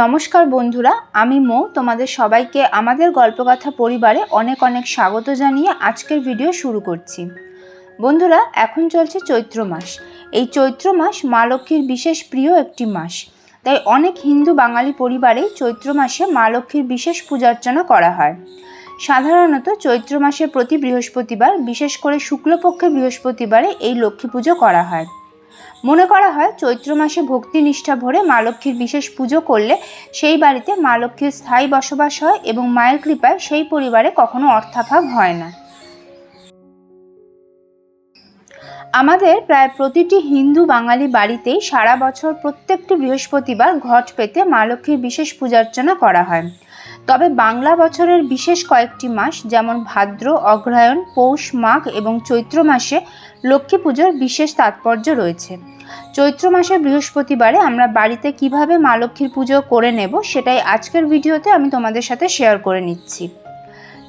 নমস্কার বন্ধুরা, আমি মো, তোমাদের সবাইকে আমাদের গল্পকথা পরিবারে অনেক অনেক স্বাগত জানিয়ে আজকের ভিডিও শুরু করছি। বন্ধুরা, এখন চলছে চৈত্র মাস। এই চৈত্র মাস মা লক্ষ্মীর বিশেষ প্রিয় একটি মাস। তাই অনেক হিন্দু বাঙালি পরিবারে চৈত্র মাসে মা লক্ষ্মীর বিশেষ পূজার্চনা করা হয়। সাধারণত চৈত্র মাসের প্রতি বৃহস্পতিবার, বিশেষ করে শুক্লপক্ষের বৃহস্পতিবারে এই লক্ষ্মী পুজো করা হয়। মনে করা হয় চৈত্র মাসে ভক্তি নিষ্ঠা ভরে মা লক্ষ্মীর বিশেষ পুজো করলে সেই বাড়িতে মা লক্ষ্মীর স্থায়ী বসবাস হয় এবং মায়ের কৃপায় সেই পরিবারে কখনো অর্থাভাব হয় না। আমাদের প্রায় প্রতিটি হিন্দু বাঙালি বাড়িতেই সারা বছর প্রত্যেকটি বৃহস্পতিবার ঘট পেতে মা লক্ষ্মীর বিশেষ পূজার্চনা করা হয়। তবে বাংলা বছরের বিশেষ কয়েকটি মাস যেমন ভাদ্র, অগ্রহায়ণ, পৌষ, মাঘ এবং চৈত্র মাসে লক্ষ্মী পুজোর বিশেষ তাৎপর্য রয়েছে। চৈত্র মাসের বৃহস্পতিবারে আমরা বাড়িতে কীভাবে মা লক্ষ্মীর পুজো করে নেব সেটাই আজকের ভিডিওতে আমি তোমাদের সাথে শেয়ার করে নিচ্ছি।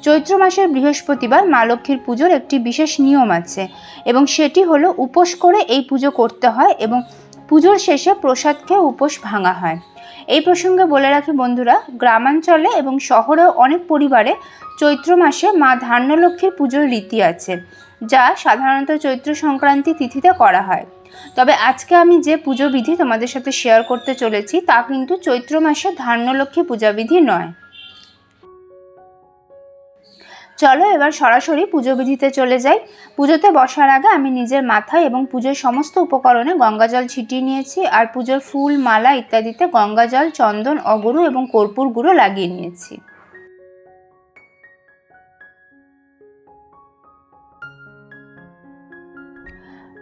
চৈত্র মাসের বৃহস্পতিবার মা লক্ষ্মীর পুজোর একটি বিশেষ নিয়ম আছে এবং সেটি হলো উপোস করে এই পুজো করতে হয় এবং পুজোর শেষে প্রসাদ খেয়ে উপোস ভাঙা হয়। এই প্রসঙ্গে বলে রাখি বন্ধুরা, গ্রামাঞ্চলে এবং শহরেও অনেক পরিবারে চৈত্র মাসে মা ধান্যলক্ষ্মীর পুজোর রীতি আছে, যা সাধারণত চৈত্র সংক্রান্তি তিথিতে করা হয়। তবে আজকে আমি যে পুজো বিধি তোমাদের সাথে শেয়ার করতে চলেছি, তা কিন্তু চৈত্র মাসে ধান্যলক্ষ্মী পূজাবিধি নয়। চলো এবার সরাসরি পুজো বিধিতে চলে যাই। পুজোতে বসার আগে আমি নিজের মাথায় এবং পুজোর সমস্ত উপকরণে গঙ্গাজল ছিটিয়ে নিয়েছি আর পুজোর ফুল, মালা ইত্যাদিতে গঙ্গাজল, চন্দন, অগরু এবং কর্পূর গুঁড়ো লাগিয়ে নিয়েছি।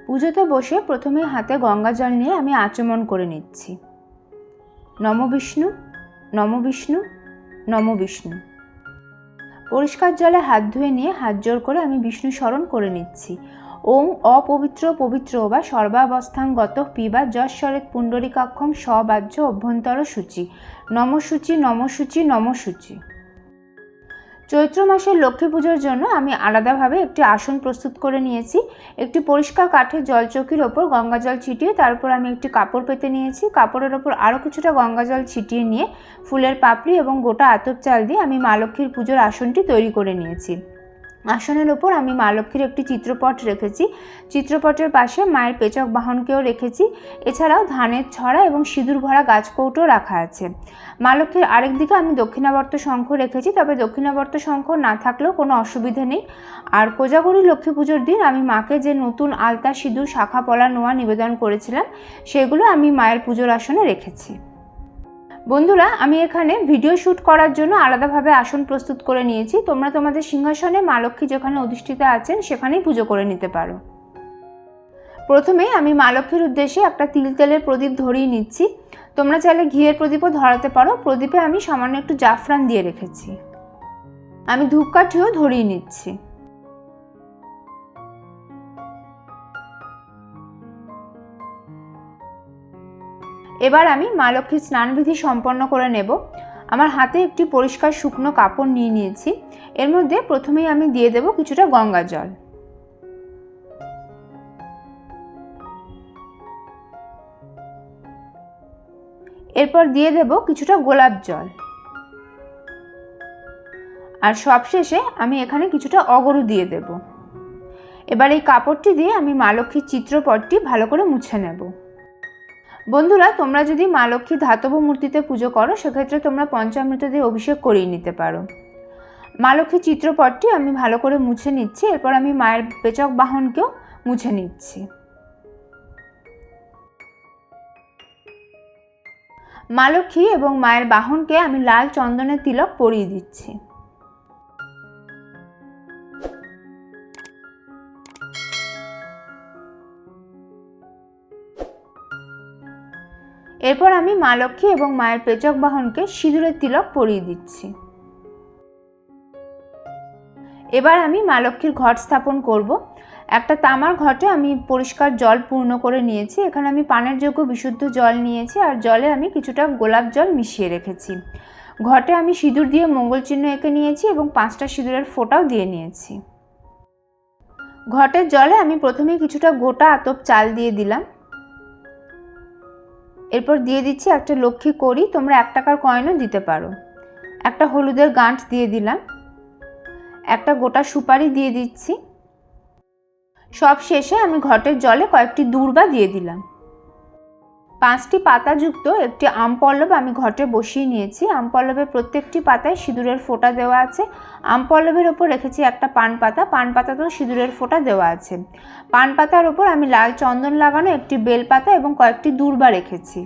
পুজোতে বসে প্রথমে হাতে গঙ্গা জল নিয়ে আমি আচমন করে নিচ্ছি। নম বিষ্ণু নম বিষ্ণু নম বিষ্ণু। পরিষ্কার জলে হাত ধুয়ে নিয়ে হাত জোর করে আমি বিষ্ণু স্মরণ করে নিচ্ছি। ওং অপবিত্র পবিত্র বা সর্বাবস্থাঙ্গত পিবা যশ্বরেত পুণ্ডরিকাক্ষম সবাহ্য অভ্যন্তর সূচি নমসূচি নমসূচি নমসূচি। চৈত্র মাসের লক্ষ্মী পুজোর জন্য আমি আলাদাভাবে একটি আসন প্রস্তুত করে নিয়েছি। একটি পরিষ্কার কাঠের জলচৌকির ওপর গঙ্গা জল ছিটিয়ে তারপর আমি একটি কাপড় পেতে নিয়েছি। কাপড়ের ওপর আরও কিছুটা গঙ্গা জল ছিটিয়ে নিয়ে ফুলের পাপড়ি এবং গোটা আতপ চাল দিয়ে আমি মা লক্ষ্মীর পুজোর আসনটি তৈরি করে নিয়েছি। আসনের ওপর আমি মা লক্ষ্মীর একটি চিত্রপট রেখেছি। চিত্রপটের পাশে মায়ের পেচক বাহনকেও রেখেছি। এছাড়াও ধানের ছড়া এবং সিঁদুর ভরা গাছকৌটো রাখা আছে। মা লক্ষ্মীর আরেক দিকে আমি দক্ষিণাবর্ত শঙ্খ রেখেছি, তবে দক্ষিণাবর্ত শঙ্খ না থাকলেও কোনো অসুবিধে নেই। আর কোজাগরি লক্ষ্মী পুজোর দিন আমি মাকে যে নতুন আলতা, সিঁদুর, শাখা, পলা, নোয়া নিবেদন করেছিলাম, সেগুলো আমি মায়ের পুজোর আসনে রেখেছি। বন্ধুরা, আমি এখানে ভিডিও শ্যুট করার জন্য আলাদাভাবে আসন প্রস্তুত করে নিয়েছি। তোমরা তোমাদের সিংহাসনে মা লক্ষ্মী যেখানে অধিষ্ঠিত আছেন, সেখানেই পুজো করে নিতে পারো। প্রথমে আমি মা লক্ষ্মীর উদ্দেশ্যে একটা তিল তেলের প্রদীপ ধরিয়ে নিচ্ছি। তোমরা চাইলে ঘিয়ের প্রদীপও ধরাতে পারো। প্রদীপে আমি সামান্য একটু জাফরান দিয়ে রেখেছি। আমি ধূপকাঠিও ধরিয়ে নিচ্ছি। এবার আমি মা লক্ষ্মীর স্নানবিধি সম্পন্ন করে নেব। আমার হাতে একটি পরিষ্কার শুকনো কাপড় নিয়ে নিয়েছি। এর মধ্যে প্রথমেই আমি দিয়ে দেব কিছুটা গঙ্গা জল। এরপর দিয়ে দেব কিছুটা গোলাপ জল। আর সবশেষে আমি এখানে কিছুটা অগরু দিয়ে দেব। এবার এই কাপড়টি দিয়ে আমি মা লক্ষ্মীর চিত্রপটটি ভালো করে মুছে নেব। বন্ধুরা, তোমরা যদি মা লক্ষ্মী ধাতব মূর্তিতে পুজো করো, সেক্ষেত্রে তোমরা পঞ্চামৃত দিয়ে অভিষেক করিয়ে নিতে পারো। মা লক্ষ্মীর চিত্রপটটি আমি ভালো করে মুছে নিচ্ছি, এরপর আমি মায়ের পেচক বাহনকেও মুছে নিচ্ছি। মা লক্ষ্মী এবং মায়ের বাহনকে আমি লাল চন্দনের তিলক পরিয়ে দিচ্ছি। এরপর আমি মা লক্ষ্মী এবং মায়ের পেচক বাহনকে সিঁদুরের তিলক পরিয়ে দিচ্ছি। এবার আমি মা লক্ষ্মীর ঘট স্থাপন করব। একটা তামার ঘটে আমি পরিষ্কার জল পূর্ণ করে নিয়েছি। এখানে আমি পানের যোগ্য বিশুদ্ধ জল নিয়েছি আর জলে আমি কিছুটা গোলাপ জল মিশিয়ে রেখেছি। ঘটে আমি সিঁদুর দিয়ে মঙ্গল চিহ্ন এঁকে নিয়েছি এবং পাঁচটা সিঁদুরের ফোঁটাও দিয়ে নিয়েছি। ঘটের জলে আমি প্রথমেই কিছুটা গোটা আতপ চাল দিয়ে দিলাম। এরপর দিয়ে দিচ্ছি একটা লক্ষ্মী করি তোমরা এক টাকার কয়েনও দিতে পারো। একটা হলুদের গাঁট দিয়ে দিলাম। একটা গোটা সুপারি দিয়ে দিচ্ছি। সব শেষে আমি ঘটের জলে কয়েকটি দূর্বা দিয়ে দিলাম। পাঁচটি পাতাযুক্ত একটি আম পল্লব আমি ঘটে বসিয়ে নিয়েছি। আম পল্লবের প্রত্যেকটি পাতায় সিঁদুরের ফোঁটা দেওয়া আছে। আম পল্লবের ওপর রেখেছি একটা পান পাতা। পান পাতাতেও সিঁদুরের ফোঁটা দেওয়া আছে। পান পাতার ওপর আমি লাল চন্দন লাগানো একটি বেলপাতা এবং কয়েকটি দূর্বা রেখেছি।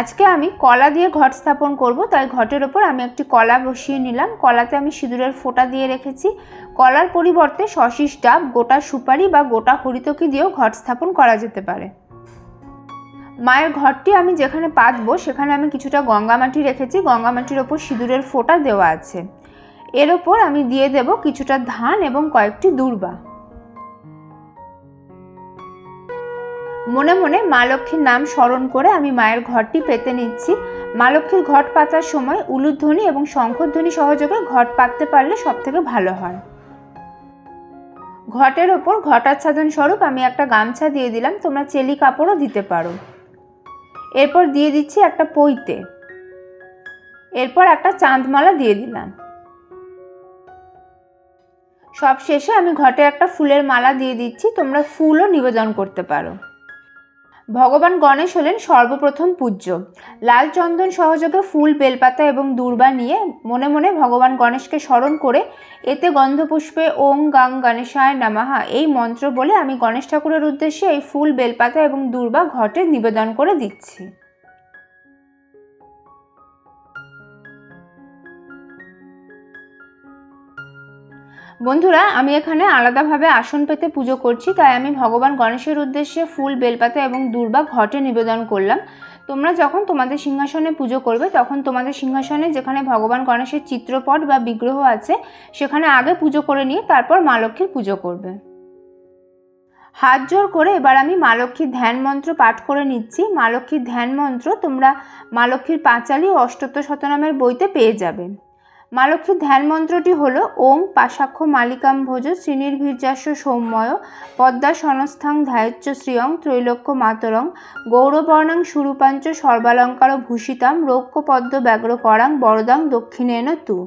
আজকে আমি কলা দিয়ে ঘট স্থাপন করব। তাই ঘটের ওপর আমি একটি কলা বসিয়ে নিলাম। কলাতে আমি সিঁদুরের ফোঁটা দিয়ে রেখেছি। কলার পরিবর্তে শশিস ডাব, গোটা সুপারি বা গোটা হরিতকি দিয়েও ঘট স্থাপন করা যেতে পারে। মায়ের ঘরটি আমি যেখানে পাতবো, সেখানে আমি কিছুটা গঙ্গামাটি রেখেছি। গঙ্গামাটির ওপর সিঁদুরের ফোঁটা দেওয়া আছে। এর ওপর আমি দিয়ে দেব কিছুটা ধান এবং কয়েকটি দূর্বা। মনে মনে মা লক্ষ্মীর নাম স্মরণ করে আমি মায়ের ঘরটি পেতে নিচ্ছি। মা লক্ষ্মীর ঘট পাতার সময় উলুধ্বনি এবং শঙ্খধ্বনি সহযোগে ঘট পাততে পারলে সব থেকে ভালো হয়। ঘটের ওপর ঘটাচ্ছাদন স্বরূপ আমি একটা গামছা দিয়ে দিলাম, তোমরা চেলি কাপড়ও দিতে পারো। এরপর দিয়ে দিচ্ছি একটা পইতে। এরপর একটা চাঁদমালা দিয়ে দিলাম। সব শেষে আমি ঘটে একটা ফুলের মালা দিয়ে দিচ্ছি, তোমরা ফুলও নিবেদন করতে পারো। ভগবান গণেশ হলেন সর্বপ্রথম পূজ্য। লাল চন্দন সহযোগে ফুল, বেলপাতা এবং দূর্বা নিয়ে মনে মনে ভগবান গণেশকে স্মরণ করে এতে গন্ধপুষ্পে ওং গাং গণেশায় নামাহা এই মন্ত্র বলে আমি গণেশ ঠাকুরের উদ্দেশ্যে এই ফুল, বেলপাতা এবং দূর্বা ঘটে নিবেদন করে দিচ্ছি। বন্ধুরা, আমি এখানে আলাদাভাবে আসন পেতে পুজো করছি, তাই আমি ভগবান গণেশের উদ্দেশ্যে ফুল, বেলপাতা এবং দুর্বা ঘটে নিবেদন করলাম। তোমরা যখন তোমাদের সিংহাসনে পুজো করবে, তখন তোমাদের সিংহাসনে যেখানে ভগবান গণেশের চিত্রপট বা বিগ্রহ আছে, সেখানে আগে পুজো করে নিয়ে তারপর মা লক্ষ্মীর পুজো করবে। হাত জোর করে এবার আমি মা লক্ষ্মীর ধ্যান মন্ত্র পাঠ করে নিচ্ছি। মা লক্ষ্মীর ধ্যান মন্ত্র তোমরা মা লক্ষ্মীর পাঁচালী ও অষ্টত্ব শতনামের বইতে পেয়ে যাবে। মা লক্ষ্মীর ধ্যান মন্ত্রটি হল ওম পাশাক্ষ মালিকাম ভোজ শ্রীনির্ভীর্যাস্য সৌম্যয় পদ্মা সনস্থাং ধ্যায়চ্চ শ্রিয়ং ত্রৈলোক্য মাতরং গৌরবর্ণাং সুরূপাঞ্চ সর্বালঙ্কার ভূষিতাম রৌক্য পদ্ম ব্যগ্র করাং বরদাং দক্ষিণেন তু।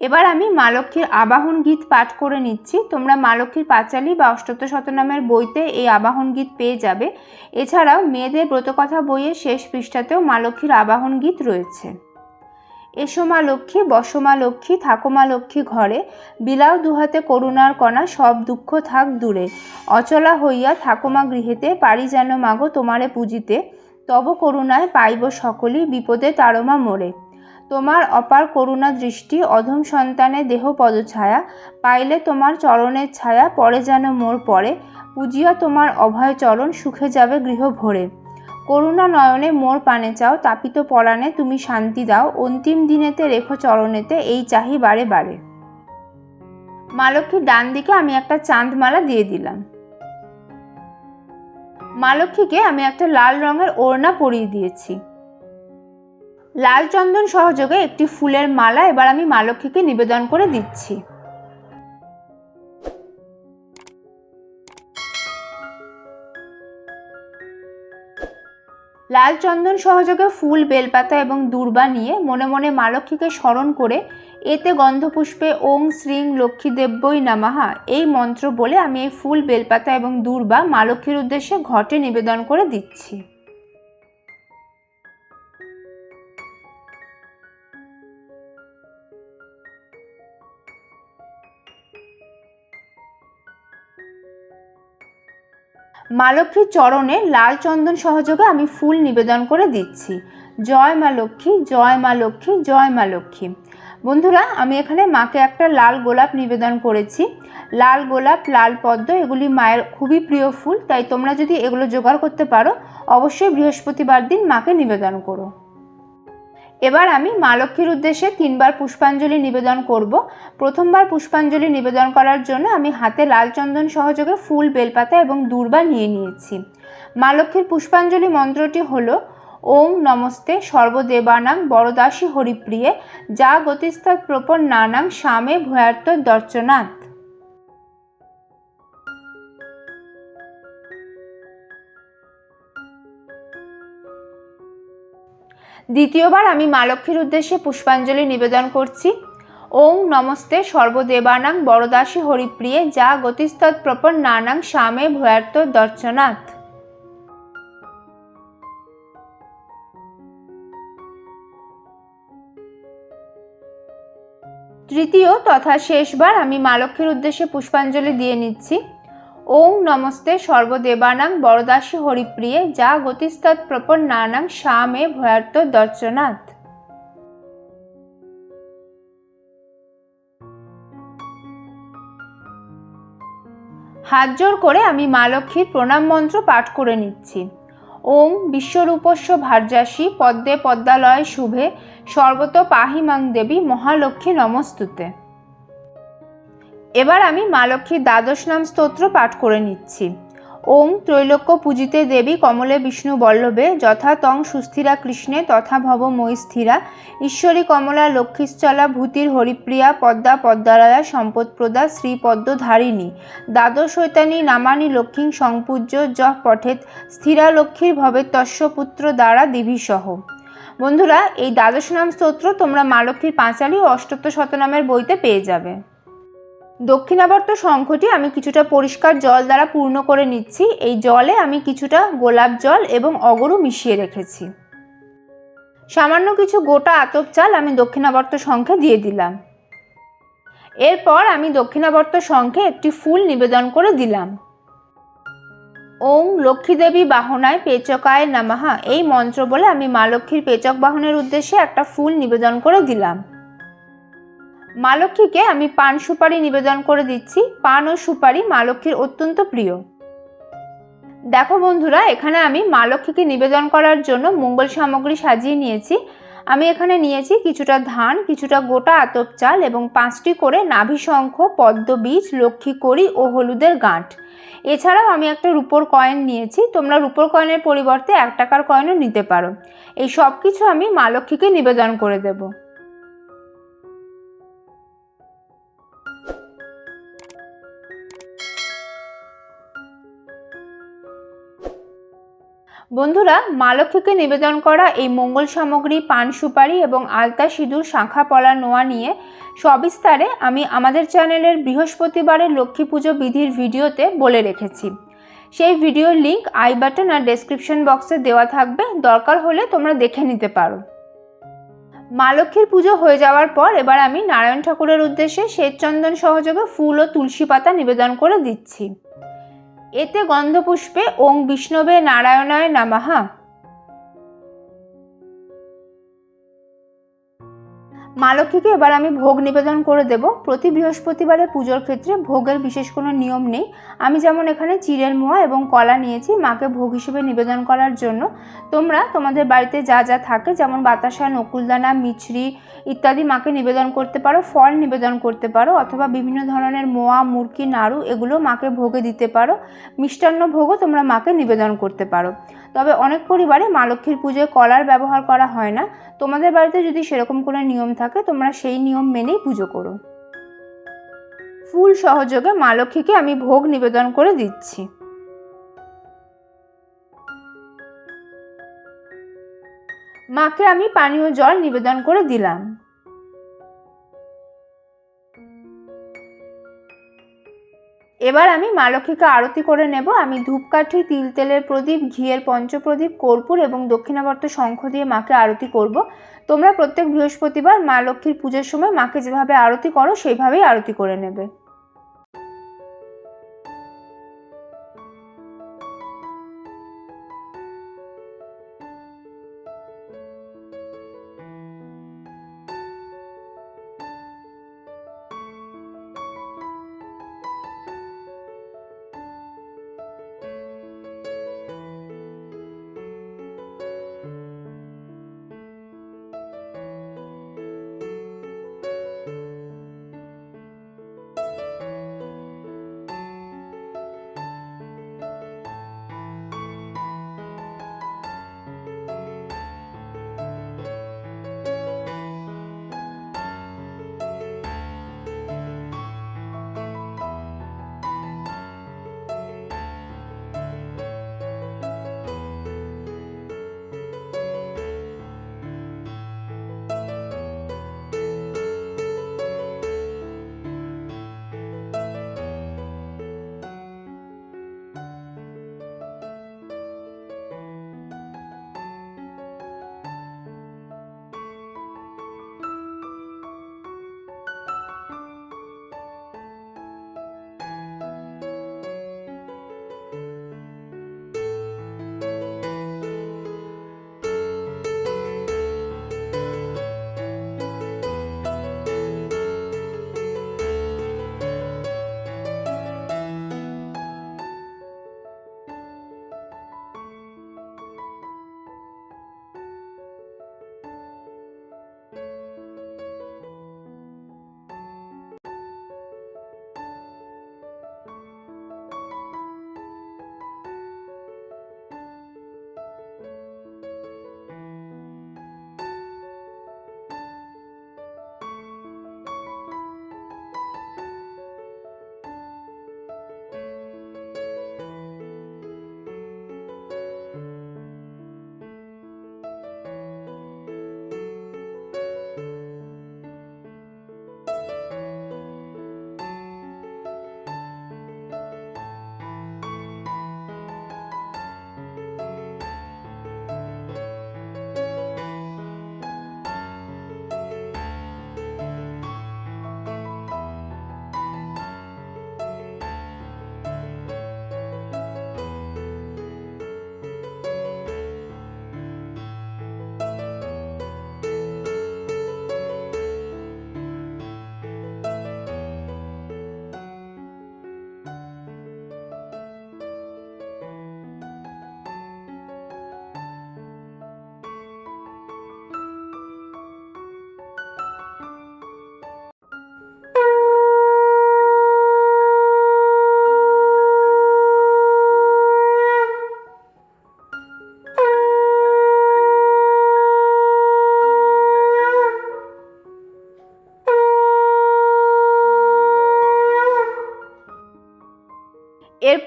এবার আমি মা লক্ষ্মীর আবাহন গীত পাঠ করে নিচ্ছি। তোমরা মা লক্ষ্মীর পাঁচালী বা অষ্টত্ব শতনামের বইতে এই আবাহন গীত পেয়ে যাবে। এছাড়াও মেয়েদের ব্রতকথা বইয়ের শেষ পৃষ্ঠাতেও মা লক্ষ্মীর আবাহন গীত রয়েছে। এসো মা লক্ষ্মী বসমা লক্ষ্মী থাকো মা লক্ষ্মী ঘরে বিলাও দুহাতে করুণার কণা, সব দুঃখ থাক দূরে। অচলা হইয়া থাকো মা গৃহেতে, পারি যেন মাগো তোমারে পুজিতে, তব করুণায় পাইব সকলই বিপদে তারমা মোরে। তোমার অপার করুণা দৃষ্টি, অধম সন্তানে দেহ পদছায়া, পাইলে তোমার চরণের ছায়া, পরে যেন মোর পরে। পুজিয়া তোমার অভয় চরণ সুখে যাবে গৃহ ভরে। করুণা নয়নে মোর পানে চাও, তাপিত পরাণে তুমি শান্তি দাও, অন্তিম দিনেতে রেখো চরণেতে, এই চাহি বারে বারে। মা লক্ষ্মীর ডান দিকে আমি একটা চাঁদমালা দিয়ে দিলাম। মা লক্ষ্মীকে আমি একটা লাল রঙের ওড়না পরিয়ে দিয়েছি। লাল চন্দন সহযোগে একটি ফুলের মালা এবার আমি মা লক্ষ্মীকে নিবেদন করে দিচ্ছি। লাল চন্দন সহযোগে ফুল, বেলপাতা এবং দূর্বা নিয়ে মনে মনে মালক্ষীকে স্মরণ করে এতে গন্ধপুষ্পে ওং শ্রীং লক্ষ্মী দেব্যই নামাহা এই মন্ত্র বলে আমি এই ফুল, বেলপাতা এবং দূর্বা মালক্ষীর উদ্দেশ্যে ঘটে নিবেদন করে দিচ্ছি। লক্ষ্মীর চরণে লাল চন্দন সহযোগে আমি ফুল নিবেদন করে দিচ্ছি। জয় মা লক্ষ্মী, জয় মা লক্ষ্মী, জয় মা লক্ষ্মী। বন্ধুরা, আমি এখানে মাকে একটা লাল গোলাপ নিবেদন করেছি। লাল গোলাপ, লাল পদ্ম, এগুলি মায়ের খুবই প্রিয় ফুল, তাই তোমরা যদি এগুলো জোগাড় করতে পারো, অবশ্যই বৃহস্পতিবার দিন মাকে নিবেদন করো। এবার আমি মা লক্ষ্মীর উদ্দেশ্যে তিনবার পুষ্পাঞ্জলি নিবেদন করব। প্রথমবার পুষ্পাঞ্জলি নিবেদন করার জন্য আমি হাতে লাল চন্দন সহযোগে ফুল, বেলপাতা এবং দূর্বা নিয়ে নিয়েছি। মা লক্ষ্মীর পুষ্পাঞ্জলি মন্ত্রটি হল, ওম নমস্তে সর্বদেবানাং বরদাসী হরিপ্রিয়ে, যা গতিস্তৎ প্রপন নানাং স্বামে ভূয়ার্ত দর্শনাথ দ্বিতীয়বার আমি মা লক্ষ্মীর উদ্দেশ্যে পুষ্পাঞ্জলি নিবেদন করছি। ওং নমস্তে সর্বদেবানাং বরদাসী হরিপ্রিয়ে, যা গতিস্তৎ প্রপন নানাং স্বামে ভূয়ার্ত দর্শনাথ। তৃতীয় তথা শেষবার আমি মা লক্ষ্মীর উদ্দেশ্যে পুষ্পাঞ্জলি দিয়ে নিচ্ছি। ওং নমস্তে সর্বদেবানাং বরদাসী হরিপ্রিয়ে, যা গতিস্তৎ প্রপন নানাং স্বামে ভয়ার্ত দর্শনাথ হাত জোর করে আমি মা লক্ষ্মীর প্রণাম মন্ত্র পাঠ করে নিচ্ছি। ওং বিশ্বরূপস্য ভার্যাসী পদ্মে পদ্মালয় শুভে সর্বত পাহিমাং দেবী মহালক্ষ্মী নমস্তুতে। এবার আমি মা লক্ষ্মীর দ্বাদশ নাম স্তোত্র পাঠ করে নিচ্ছি। ওং ত্রৈলোক্য পূজিতে দেবী কমলে বিষ্ণু বল্লভে যথা তং সুস্থিরা কৃষ্ণে তথা ভব ময়স্থিরা ঈশ্বরী কমলা লক্ষ্মীশ্চলা ভূতির হরিপ্রিয়া পদ্মা পদ্মারায়া সম্পদপ্রদা শ্রীপদ্মধারিণী। দ্বাদশ শৈতানী নামানি লক্ষ্মী সংপূজ্য যহ পঠেত স্থিরা লক্ষ্মীর ভবে তস্য পুত্র দ্বারা দিভিসহ। বন্ধুরা, এই দ্বাদশ নাম স্তোত্র তোমরা মা লক্ষ্মীর পাঁচালী ও অষ্টত্ব শতনামের বইতে পেয়ে যাবে। দক্ষিণাবর্ত শঙ্খটি আমি কিছুটা পরিষ্কার জল দ্বারা পূর্ণ করে নিচ্ছি। এই জলে আমি কিছুটা গোলাপ জল এবং অগরু মিশিয়ে রেখেছি। সামান্য কিছু গোটা আতপ চাল আমি দক্ষিণাবর্ত শঙ্খে দিয়ে দিলাম। এরপর আমি দক্ষিণাবর্ত শঙ্খে একটি ফুল নিবেদন করে দিলাম। ওং লক্ষ্মীদেবী বাহনায় পেচকায় নামাহা। এই মন্ত্র বলে আমি মা লক্ষ্মীর পেচক বাহনের উদ্দেশ্যে একটা ফুল নিবেদন করে দিলাম। মা লক্ষ্মীকে আমি পান সুপারি নিবেদন করে দিচ্ছি। পান ও সুপারি মা লক্ষ্মীর অত্যন্ত প্রিয়। দেখো বন্ধুরা, এখানে আমি মা লক্ষ্মীকে নিবেদন করার জন্য মঙ্গল সামগ্রী সাজিয়ে নিয়েছি। আমি এখানে নিয়েছি কিছুটা ধান, কিছুটা গোটা আতপ চাল এবং পাঁচটি করে নাভি শঙ্খ, পদ্ম বীজ, লক্ষ্মী কড়ি ও হলুদের গাঁট। এছাড়াও আমি একটা রুপোর কয়েন নিয়েছি। তোমরা রুপোর কয়েনের পরিবর্তে এক টাকার কয়েনও নিতে পারো। এই সব কিছু আমি মা লক্ষ্মীকে নিবেদন করে দেবো। বন্ধুরা মা লক্ষ্মীকে নিবেদন করা এই মঙ্গল সামগ্রী, পান সুপারি এবং আলতা সিঁদুর, শাঁখা, পলা, নোয়া নিয়ে সবিস্তারে আমি আমাদের চ্যানেলের বৃহস্পতিবারের লক্ষ্মী পুজো বিধির ভিডিওতে বলে রেখেছি। সেই ভিডিওর লিঙ্ক আই বাটন আর ডেসক্রিপশন বক্সে দেওয়া থাকবে, দরকার হলে তোমরা দেখে নিতে পারো। মা লক্ষ্মীর পুজো হয়ে যাওয়ার পর এবার আমি নারায়ণ ঠাকুরের উদ্দেশ্যে শ্বেতচন্দন সহযোগে ফুল ও তুলসী পাতা নিবেদন করে দিচ্ছি। এতে গন্ধপুষ্পে ওং বিষ্ণবে নারায়ণায় নামাহা মা লক্ষ্মীকে এবার আমি ভোগ নিবেদন করে দেব। প্রতি বৃহস্পতিবারে পুজোর ক্ষেত্রে ভোগের বিশেষ কোনো নিয়ম নেই। আমি যেমন এখানে চিড়ের মোয়া এবং কলা নিয়েছি, মাকে ভোগ হিসেবে নিবেদন করার জন্য। তোমরা তোমাদের বাড়িতে যা যা থাকে, যেমন বাতাসা, নকুলদানা, মিছরি ইত্যাদি মাকে নিবেদন করতে পারো, ফল নিবেদন করতে পারো, অথবা বিভিন্ন ধরনের মোয়া, মুরকি, নাড়ু এগুলো মাকে ভোগে দিতে পারো। মিষ্টান্ন ভোগও তোমরা মাকে নিবেদন করতে পারো। তবে অনেক পরিবারে মা লক্ষ্মীর পুজোয় কলার ব্যবহার করা হয় না। তোমাদের বাড়িতে যদি সেরকম কোনো নিয়ম থাকে, তোমরা সেই নিয়ম মেনেই পুজো করো। ফুল সহযোগে মা লক্ষ্মীকে আমি ভোগ নিবেদন করে দিচ্ছি। মাকে আমি পানীয় জল নিবেদন করে দিলাম। এবার আমি মা লক্ষ্মীকে আরতি করে নেব। আমি ধূপকাঠি তিল তেলের প্রদীপ, ঘিয়ের পঞ্চপ্রদীপ, কর্পূর এবং দক্ষিণাবর্ত শঙ্খ দিয়ে মাকে আরতি করব। তোমরা প্রত্যেক বৃহস্পতিবার মা লক্ষ্মীর পুজোর সময় মাকে যেভাবে আরতি করো, সেইভাবেই আরতি করে নেবে।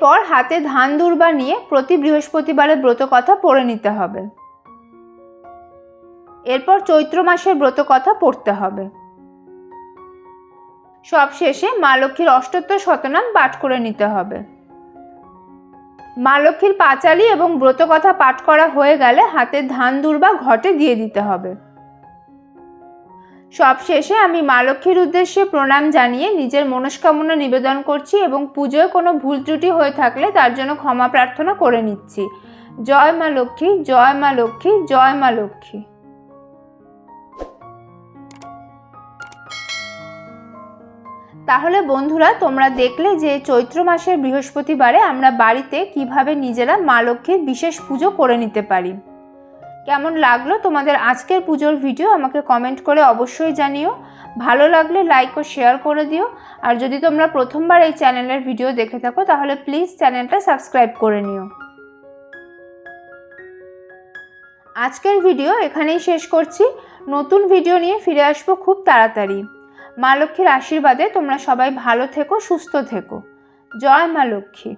এরপর হাতে ধান দুর্বা নিয়ে প্রতি বৃহস্পতিবারে ব্রত কথা পড়ে নিতে হবে। এরপর চৈত্র মাসের ব্রত কথা পড়তে হবে। সবশেষে মা লক্ষ্মীর অষ্টোত্তর শতনাম পাঠ করে নিতে হবে। মা লক্ষ্মীর পাঁচালি এবং ব্রত কথা পাঠ করা হয়ে গেলে হাতে ধান দুর্বা ঘটে দিয়ে দিতে হবে। সবশেষে আমি মা লক্ষ্মীর উদ্দেশ্যে প্রণাম জানিয়ে নিজের মনস্কামনা নিবেদন করছি এবং পুজোয় কোনো ভুল ত্রুটি হয়ে থাকলে তার জন্য ক্ষমা প্রার্থনা করে নিচ্ছি। জয় মা লক্ষ্মী, জয় মা লক্ষ্মী, জয় মা লক্ষ্মী। তাহলে বন্ধুরা, তোমরা দেখলে যে চৈত্র মাসের বৃহস্পতিবারে আমরা বাড়িতে কীভাবে নিজেরা মা লক্ষ্মীর বিশেষ পুজো করে নিতে পারি। কেমন লাগল তোমাদের আজকের পুজোর ভিডিও আমাকে কমেন্ট করে অবশ্যই জানিও। ভালো লাগলে লাইক ও শেয়ার করে দিও। আর যদি তোমরা প্রথমবার এই চ্যানেলের ভিডিও দেখে থাকো, তাহলে প্লিজ চ্যানেলটা সাবস্ক্রাইব করে নিও। আজকের ভিডিও এখানেই শেষ করছি। নতুন ভিডিও নিয়ে ফিরে আসব খুব তাড়াতাড়ি। মা লক্ষ্মীর আশীর্বাদে তোমরা সবাই ভালো থেকো, সুস্থ থেকো। জয় মা লক্ষ্মী।